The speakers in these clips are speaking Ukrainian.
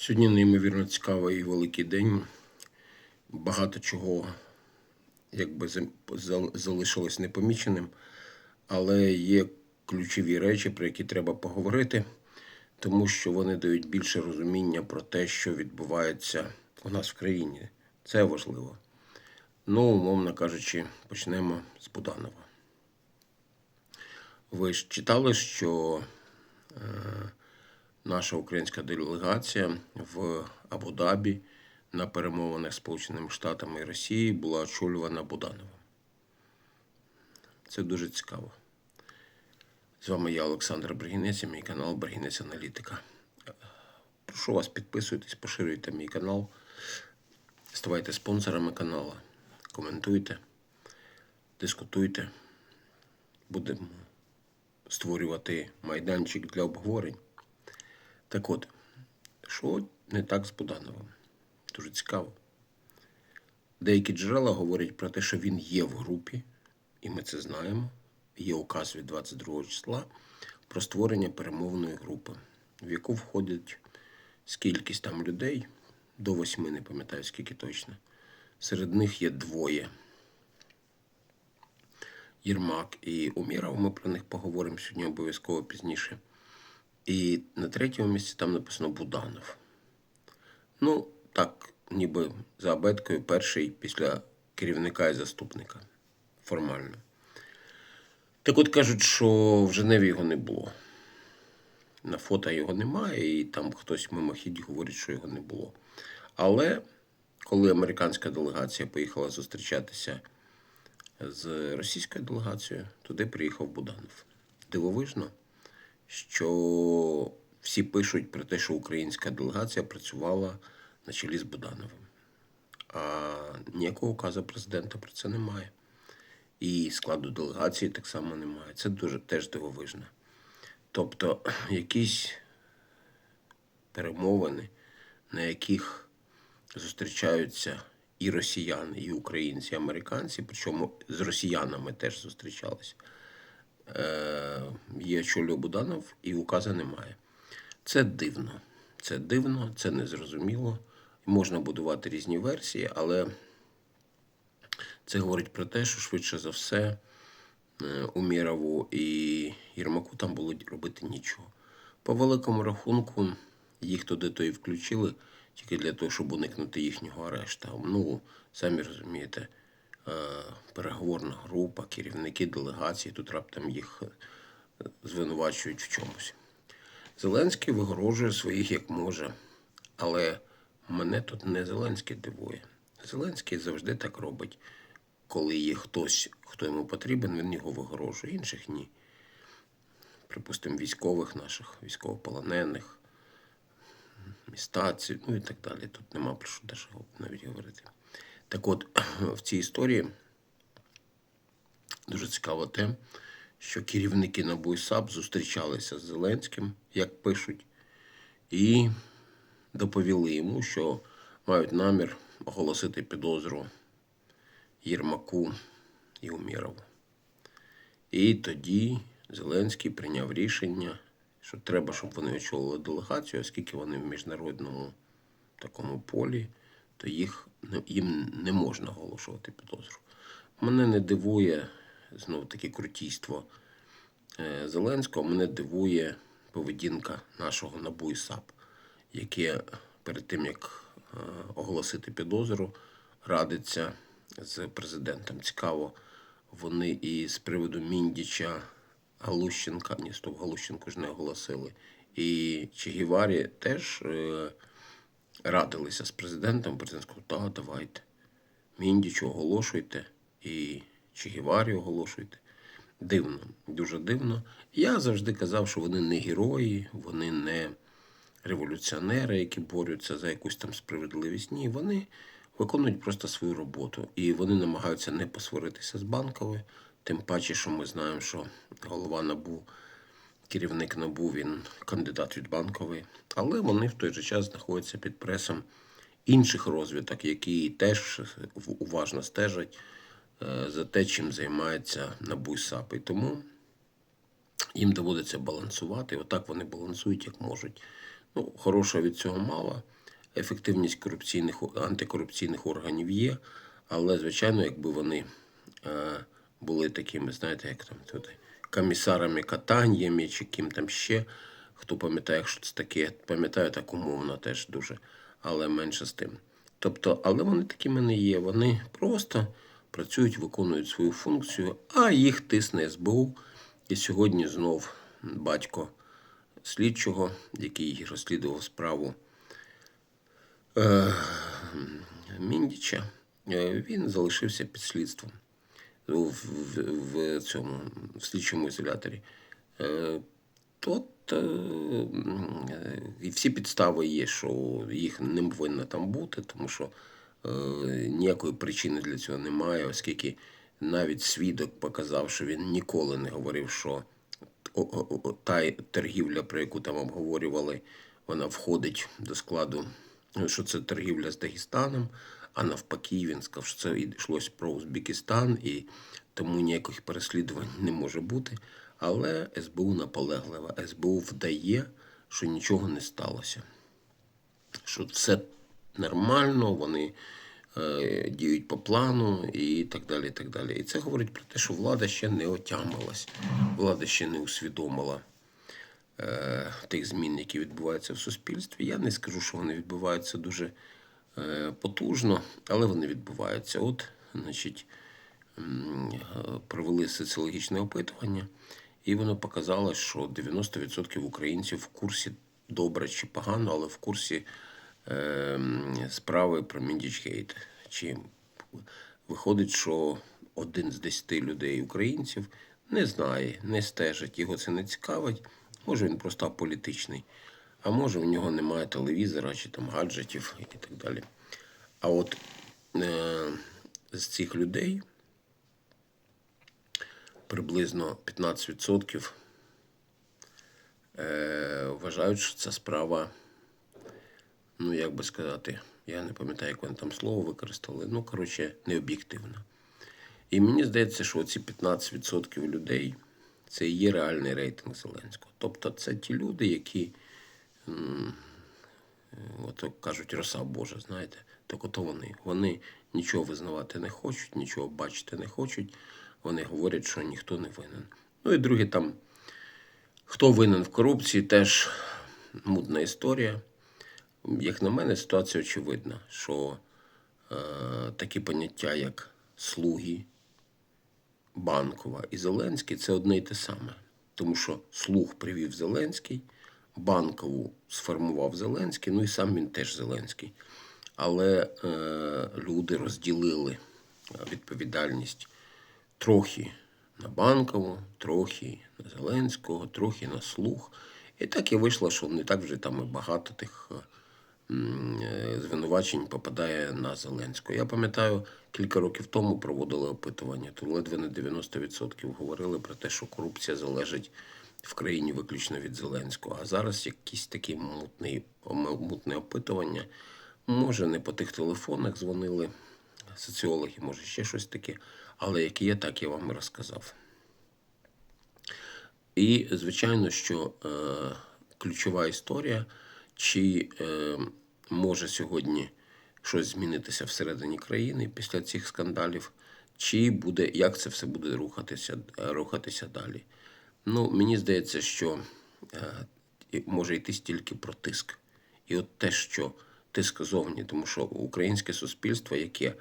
Сьогодні неймовірно цікавий і великий день. Багато чого якби за- за- залишилось непоміченим, але є ключові речі, про які треба поговорити, тому що вони дають більше розуміння про те, що відбувається у нас в країні. Це важливо. Ну, умовно кажучи, почнемо з Буданова. Ви ж читали, що е, наша українська делегація в Абу-Дабі на перемовинах Сполученими Штатами і Росією була очолювана Будановим. Це дуже цікаво. З вами я, Олександр Бригінець, і мій канал Бригінець Аналітика. Прошу вас, підписуйтесь, поширюйте мій канал, ставайте спонсорами каналу, коментуйте, дискутуйте. Будемо створювати майданчик для обговорень. Так от, що не так з Будановим? Дуже цікаво. Деякі джерела говорять про те, що він є в групі, і ми це знаємо. Є указ від 22 числа про створення перемовної групи, в яку входить скількись там людей, до восьми, не пам'ятаю скільки точно. Серед них є двоє. Єрмак і Уміров, ми про них поговоримо сьогодні обов'язково пізніше. І на третьому місці там написано Буданов. Ну, так, ніби за абеткою перший після керівника і заступника. Формально. Так от кажуть, що в Женеві його не було. На фото його немає, і там хтось мимохідь говорить, що його не було. Але коли американська делегація поїхала зустрічатися з російською делегацією, туди приїхав Буданов. Дивовижно, що всі пишуть про те, що українська делегація працювала на чолі з Будановим. А ніякого указу президента про це немає. І складу делегації так само немає. Це дуже теж дивовижно. Тобто, якісь перемовини, на яких зустрічаються і росіяни, і українці, і американці, причому з росіянами теж зустрічалися. Е, є очолює Буданов, і указа немає. Це дивно. Це дивно, це незрозуміло. Можна будувати різні версії, але це говорить про те, що швидше за все е, Умірову і Єрмаку там було робити нічого. По великому рахунку, їх туди то і включили тільки для того, щоб уникнути їхнього арешту. Ну, самі розумієте, переговорна група, керівники делегації, тут раптом їх е, звинувачують в чомусь. Зеленський вигорожує своїх як може, але мене тут не Зеленський дивує. Зеленський завжди так робить. Коли є хтось, хто йому потрібен, він його вигорожує, інших ні. Припустимо, військових наших, військовополонених, містаці, ну і так далі. Тут нема про що навіть говорити. Так от, в цій історії дуже цікаво те, що керівники НАБУ і САП зустрічалися з Зеленським, як пишуть, і доповіли йому, що мають намір оголосити підозру Єрмаку і Умірову. І тоді Зеленський прийняв рішення, що треба, щоб вони очолили делегацію, оскільки вони в міжнародному такому полі, то їх їм не можна оголошувати підозру. Мене не дивує знов таки крутійство е, Зеленського, мене дивує поведінка нашого НАБУ і САП, яке перед тим як е, оголосити підозру, радиться з президентом. Цікаво, вони і з приводу Міндіча Галущенка, ні, стоп, Галущенку ж не оголосили. І Чегіварі теж е, радилися з президентом. Президент сказав, так, давайте. Міндічу оголошуйте і Чегіварі оголошуйте. Дивно, дуже дивно. Я завжди казав, що вони не герої, вони не революціонери, які борються за якусь там справедливість. Ні, вони виконують просто свою роботу. І вони намагаються не посваритися з банковою. Тим паче, що ми знаємо, що голова НАБУ, керівник НАБУ, він кандидат від банкової. Але вони в той же час знаходяться під пресом інших розвиток, які теж уважно стежать е, за те, чим займається НАБУ і САП. І тому їм доводиться балансувати. Отак вони балансують, як можуть. Ну, хорошого від цього мало. Ефективність корупційних антикорупційних органів є, але, звичайно, якби вони е, були такими, знаєте, як там тут, комісарами катаннями чи ким там ще. Хто пам'ятає, що це таке, пам'ятаю так умовно теж дуже, але менше з тим. Тобто, але вони такими не є. Вони просто працюють, виконують свою функцію, а їх тисне СБУ. І сьогодні знов батько слідчого, який розслідував справу е, Міндіча, е, він залишився під слідством в, в, в цьому в слідчому ізоляторі. Е, Тут е, і всі підстави є, що їх не повинно там бути, тому що е, ніякої причини для цього немає, оскільки навіть свідок показав, що він ніколи не говорив, що та торгівля, про яку там обговорювали, вона входить до складу, ну, що це торгівля з Дагестаном, а навпаки, він сказав, що це йшлось про Узбекистан, і тому ніяких переслідувань не може бути. Але СБУ наполеглива. СБУ вдає, що нічого не сталося що все нормально, вони е, діють по плану і так далі. І так далі. І це говорить про те, що влада ще не отямилась, влада ще не усвідомила е, тих змін, які відбуваються в суспільстві. Я не скажу, що вони відбуваються дуже потужно, але вони відбуваються. От, значить, е, провели соціологічне опитування, і воно показало, що 90% українців в курсі добре чи погано, але в курсі е, справи про Міндічгейт. Чи виходить, що один з десяти людей українців не знає, не стежить, його це не цікавить. Може він просто аполітичний, а може у нього немає телевізора чи там гаджетів і так далі. А от е, з цих людей приблизно 15% е, вважають, що ця справа, ну як би сказати, я не пам'ятаю, як вони там слово використали, ну, коротше, необ'єктивна. І мені здається, що ці 15% людей це і є реальний рейтинг Зеленського. Тобто це ті люди, які, м, е, от кажуть, роса Божа, знаєте, так ото вони. Вони нічого визнавати не хочуть, нічого бачити не хочуть. Вони говорять, що ніхто не винен. Ну і друге, там, хто винен в корупції, теж мутна історія. Як на мене, ситуація очевидна, що е, такі поняття, як слуги, Банкова і Зеленський це одне й те саме. Тому що слуг привів Зеленський, банкову сформував Зеленський, ну і сам він теж Зеленський. Але е, люди розділили е, відповідальність трохи на банкову, трохи на Зеленського, трохи на слуг. І так і вийшло, що не так вже там і багато тих е, е, звинувачень попадає на Зеленського. Я пам'ятаю, кілька років тому проводили опитування, то ледве не 90% говорили про те, що корупція залежить в країні виключно від Зеленського. А зараз якісь такі мутні, мутне опитування. Може, не по тих телефонах дзвонили соціологи, може ще щось таке, але як є, так я вам і розказав. І, звичайно, що е, ключова історія, чи е, може сьогодні щось змінитися всередині країни після цих скандалів, чи буде, як це все буде рухатися, рухатися далі. Ну, мені здається, що е, може йти стільки про тиск. І от те, що тиск зовні, тому що українське суспільство, яке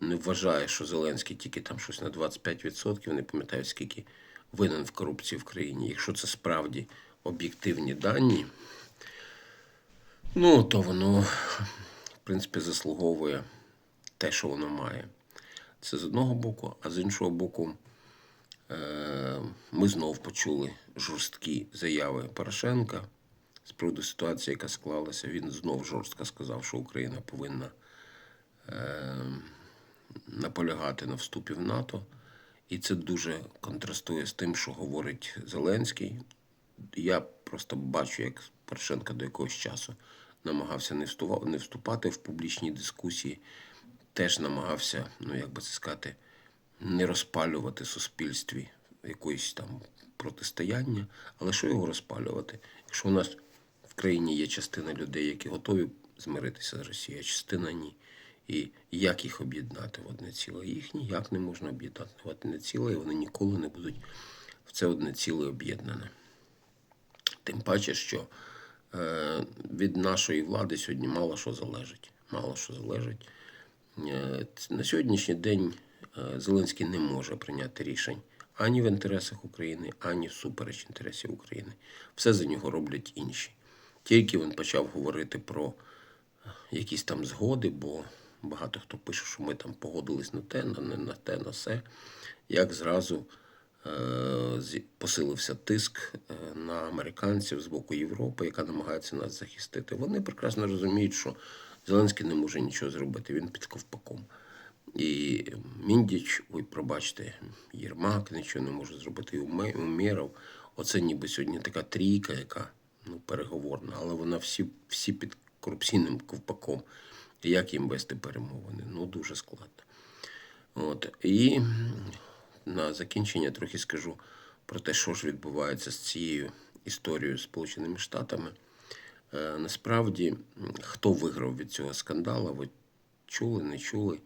не, вважає, що Зеленський тільки там щось на 25%, не пам'ятаю, скільки винен в корупції в країні. Якщо це справді об'єктивні дані, ну то воно, в принципі, заслуговує те, що воно має. Це з одного боку, а з іншого боку, ми знов почули жорсткі заяви Порошенка з приводу ситуації, яка склалася. Він знов жорстко сказав, що Україна повинна е, наполягати на вступі в НАТО. І це дуже контрастує з тим, що говорить Зеленський. Я просто бачу, як Порошенко до якогось часу намагався не вступати в публічні дискусії, теж намагався, ну як би це сказати, не розпалювати суспільстві якоїсь там протистояння. Але що його розпалювати? Якщо у нас в країні є частина людей, які готові змиритися з Росією, а частина ні. І як їх об'єднати в одне ціле? Їх ніяк не можна об'єднати в одне ціле, і вони ніколи не будуть в це одне ціле об'єднане. Тим паче, що е, від нашої влади сьогодні мало що залежить. Мало що залежить. Е, на сьогоднішній день Зеленський не може прийняти рішень ані в інтересах України, ані всупереч інтересів України. Все за нього роблять інші. Тільки він почав говорити про якісь там згоди, бо багато хто пише, що ми там погодились на те, на не на те, на все. Як зразу е, посилився тиск е, на американців з боку Європи, яка намагається нас захистити. Вони прекрасно розуміють, що Зеленський не може нічого зробити, він під ковпаком. І Міндіч, ой, пробачте, Єрмак нічого не може зробити, і. Оце ніби сьогодні така трійка, яка ну, переговорна, але вона всі, всі під корупційним ковпаком. Як їм вести перемовини? Ну, дуже складно. От. І на закінчення трохи скажу про те, що ж відбувається з цією історією з Сполученими Штатами. Е, насправді, хто виграв від цього скандалу, ви чули, не чули.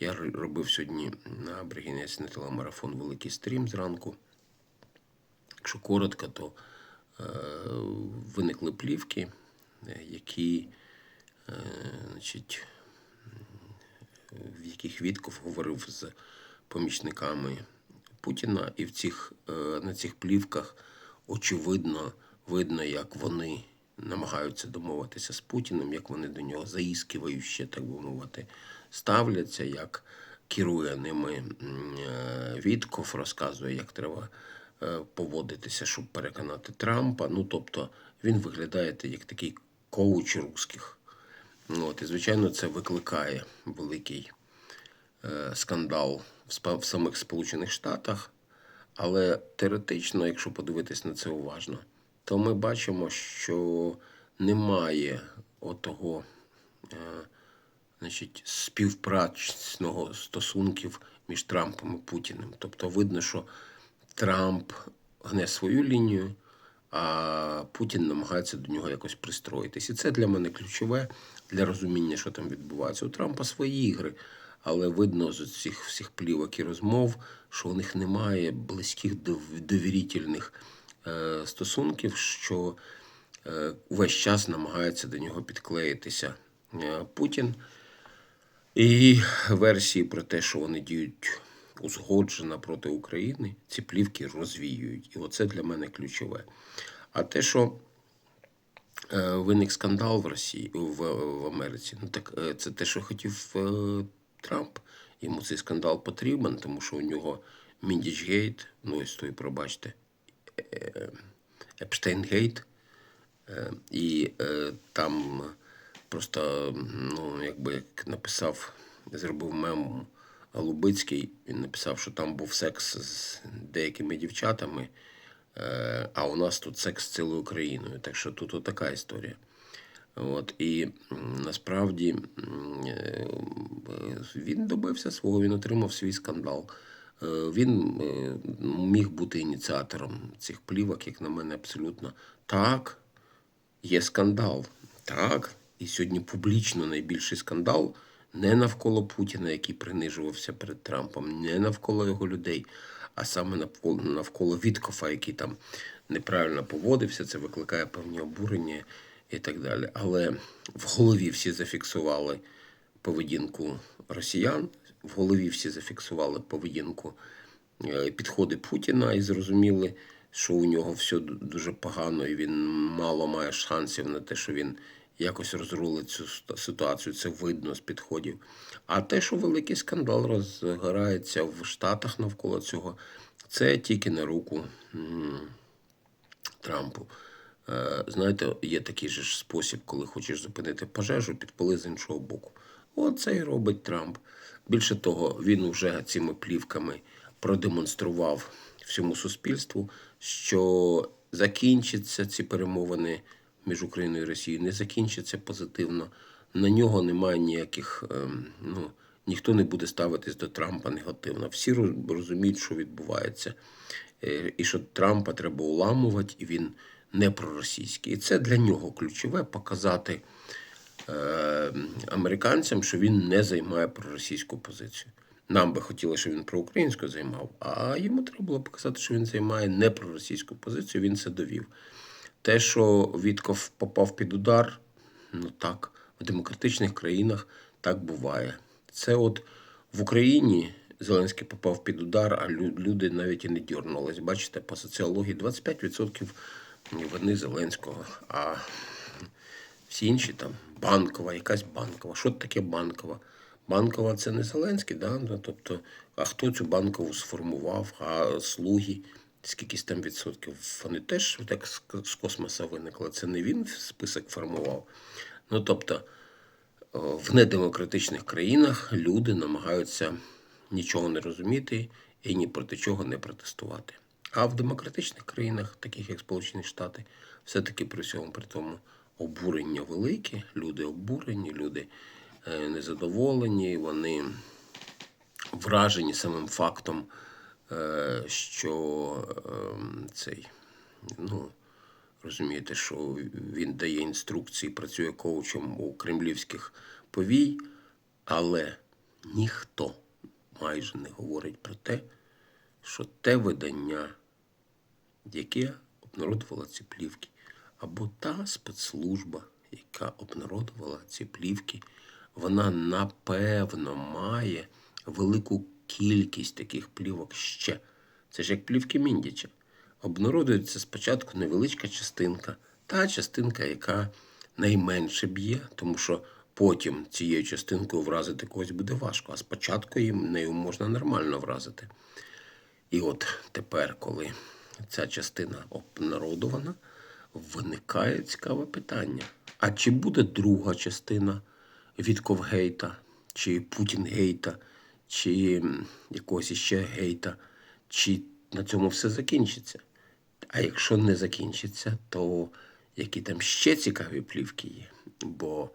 Я робив сьогодні на Бригінець на телемарафон великий стрім зранку. Якщо коротко, то е, виникли плівки, е, які, е, значить, в яких Вітков говорив з помічниками Путіна, і в цих, е, на цих плівках очевидно видно, як вони намагаються домовитися з Путіним, як вони до нього заіскивающе, так би мовити, ставляться, як керує ними е, Вітков, розказує, як треба е, поводитися, щоб переконати Трампа. Ну, тобто він виглядає як такий коуч русських. Ну, От, і, звичайно, це викликає великий е, скандал в, самих Сполучених Штатах. Але теоретично, якщо подивитись на це уважно, то ми бачимо, що немає отого е, значить, співпрацного стосунків між Трампом і Путіним. Тобто видно, що Трамп гне свою лінію, а Путін намагається до нього якось пристроїтись. І це для мене ключове для розуміння, що там відбувається. У Трампа свої ігри, але видно з цих всіх плівок і розмов, що у них немає близьких довірительних е, стосунків, що е, увесь час намагається до нього підклеїтися е, Путін. І версії про те, що вони діють узгоджено проти України, ці плівки розвіюють. І оце для мене ключове. А те, що е, виник скандал в Росії в, в Америці, ну так е, це те, що хотів е, Трамп. Йому цей скандал потрібен, тому що у нього Міндічгейт, ну ось той, пробачте, Епштейнгейт. І там просто, ну, якби як написав, зробив мем Голубицький, він написав, що там був секс з деякими дівчатами, е, а у нас тут секс з цілою Україною. Так що тут отака історія. От, і насправді е, він добився свого, він отримав свій скандал. Е, Він міг бути ініціатором цих плівок, як на мене, абсолютно так. Є скандал. Так. І сьогодні публічно найбільший скандал не навколо Путіна, який принижувався перед Трампом, не навколо його людей, а саме навколо, Віткофа, який там неправильно поводився, це викликає певні обурення і так далі. Але в голові всі зафіксували поведінку росіян, в голові всі зафіксували поведінку е, підходи Путіна і зрозуміли, що у нього все дуже погано, і він мало має шансів на те, що він якось розрулить цю ситуацію. Це видно з підходів. А те, що великий скандал розгорається в Штатах навколо цього, це тільки на руку Трампу. Е, Знаєте, є такий же ж спосіб, коли хочеш зупинити пожежу, підпали з іншого боку. Оце і робить Трамп. Більше того, він вже цими плівками продемонстрував всьому суспільству, що закінчаться ці перемовини між Україною і Росією, не закінчаться позитивно. На нього немає ніяких, ем, ну, ніхто не буде ставитись до Трампа негативно. Всі розуміють, що відбувається. Е, І що Трампа треба уламувати, і він не проросійський. І це для нього ключове показати е, американцям, що він не займає проросійську позицію. Нам би хотілося, щоб він проукраїнську займав, а йому треба було показати, що він займає не проросійську позицію, він це довів. Те, що Вітков попав під удар, ну так, в демократичних країнах так буває. Це от в Україні Зеленський попав під удар, а люди навіть і не дьорнулись. Бачите, по соціології 25% вини Зеленського, а всі інші там банкова, якась банкова. Що таке банкова? Банкова це не Зеленський, да? ну, тобто, а хто цю банкову сформував, а слуги, скількись там відсотків, вони теж так з космоса виникли. Це не він список формував. Ну тобто, в недемократичних країнах люди намагаються нічого не розуміти і ні проти чого не протестувати. А в демократичних країнах, таких як Сполучені Штати, все-таки при всьому при тому обурення велике, люди обурені, люди е, незадоволені, вони вражені самим фактом, е, що е, цей, ну, розумієте, що він дає інструкції, працює коучем у кремлівських повій, але ніхто майже не говорить про те, що те видання, яке обнародувало ці плівки, або та спецслужба, яка обнародувала ці плівки, вона напевно має велику кількість таких плівок ще. Це ж як плівки Міндіча. Обнародується спочатку невеличка частинка, та частинка, яка найменше б'є, тому що потім цією частинкою вразити когось буде важко, а спочатку їм нею можна нормально вразити. І от тепер, коли ця частина обнародована, виникає цікаве питання. А чи буде друга частина Вітковгейта, чи Путінгейта, чи якогось іще гейта, чи на цьому все закінчиться? А якщо не закінчиться, то які там ще цікаві плівки є? Бо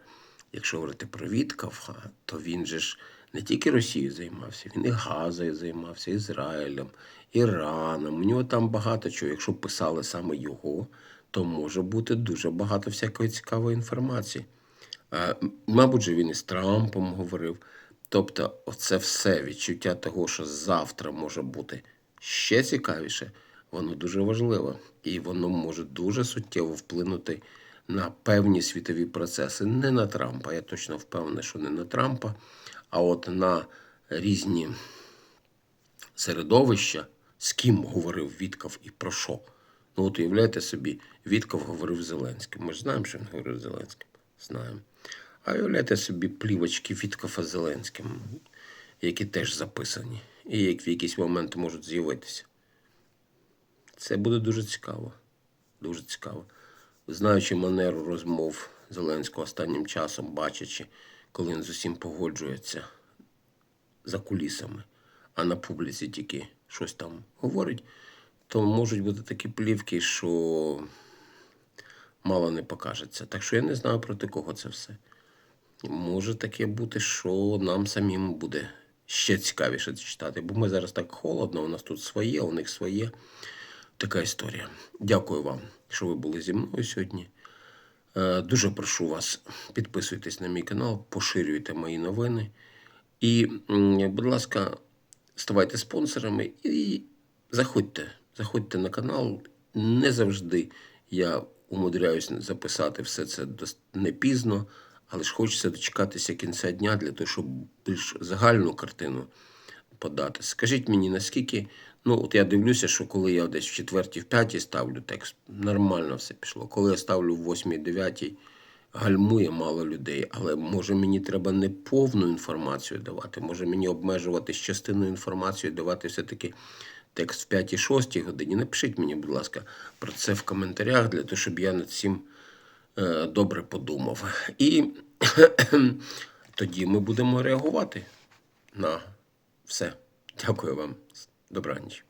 якщо говорити про Віткова, то він же ж не тільки Росією займався, він і Газою займався, Ізраїлем, Іраном. У нього там багато чого. Якщо писали саме його, то може бути дуже багато всякої цікавої інформації. Мабуть, же він із Трампом говорив. Тобто, оце все відчуття того, що завтра може бути ще цікавіше, воно дуже важливо. І воно може дуже суттєво вплинути на певні світові процеси. Не на Трампа. Я точно впевнений, що не на Трампа, а от на різні середовища, з ким говорив Вітков і про що. Ну, от уявляєте собі, Вітков говорив Зеленським. Ми ж знаємо, що він говорив Зеленським. Знаємо. А уявляєте собі плівочки Віткова з Зеленським, які теж записані, і як в якийсь момент можуть з'явитися. Це буде дуже цікаво. Дуже цікаво. Знаючи манеру розмов Зеленського останнім часом, бачачи, коли він з усім погоджується за кулісами, а на публіці тільки щось там говорить, то можуть бути такі плівки, що мало не покажеться. Так що я не знаю проти кого це все. Може таке бути, що нам самим буде ще цікавіше читати, бо ми зараз так холодно, у нас тут своє, у них своє. Така історія. Дякую вам, що ви були зі мною сьогодні. Е, Дуже прошу вас, підписуйтесь на мій канал, поширюйте мої новини. І, будь ласка, ставайте спонсорами і заходьте. Заходьте на канал. Не завжди я умудряюсь записати все це не пізно, але ж хочеться дочекатися кінця дня для того, щоб більш загальну картину подати. Скажіть мені, наскільки. Ну, от я дивлюся, що коли я десь в четвертій, в п'ятій ставлю текст, нормально все пішло. Коли я ставлю в восьмій, дев'ятій, гальмує мало людей. Але може мені треба не повну інформацію давати, може мені обмежувати частиною інформації, давати все-таки текст в п'ятій, шостій годині. Напишіть мені, будь ласка, про це в коментарях, для того, щоб я над цим добре подумав. І тоді ми будемо реагувати на все. Дякую вам. Добраніч.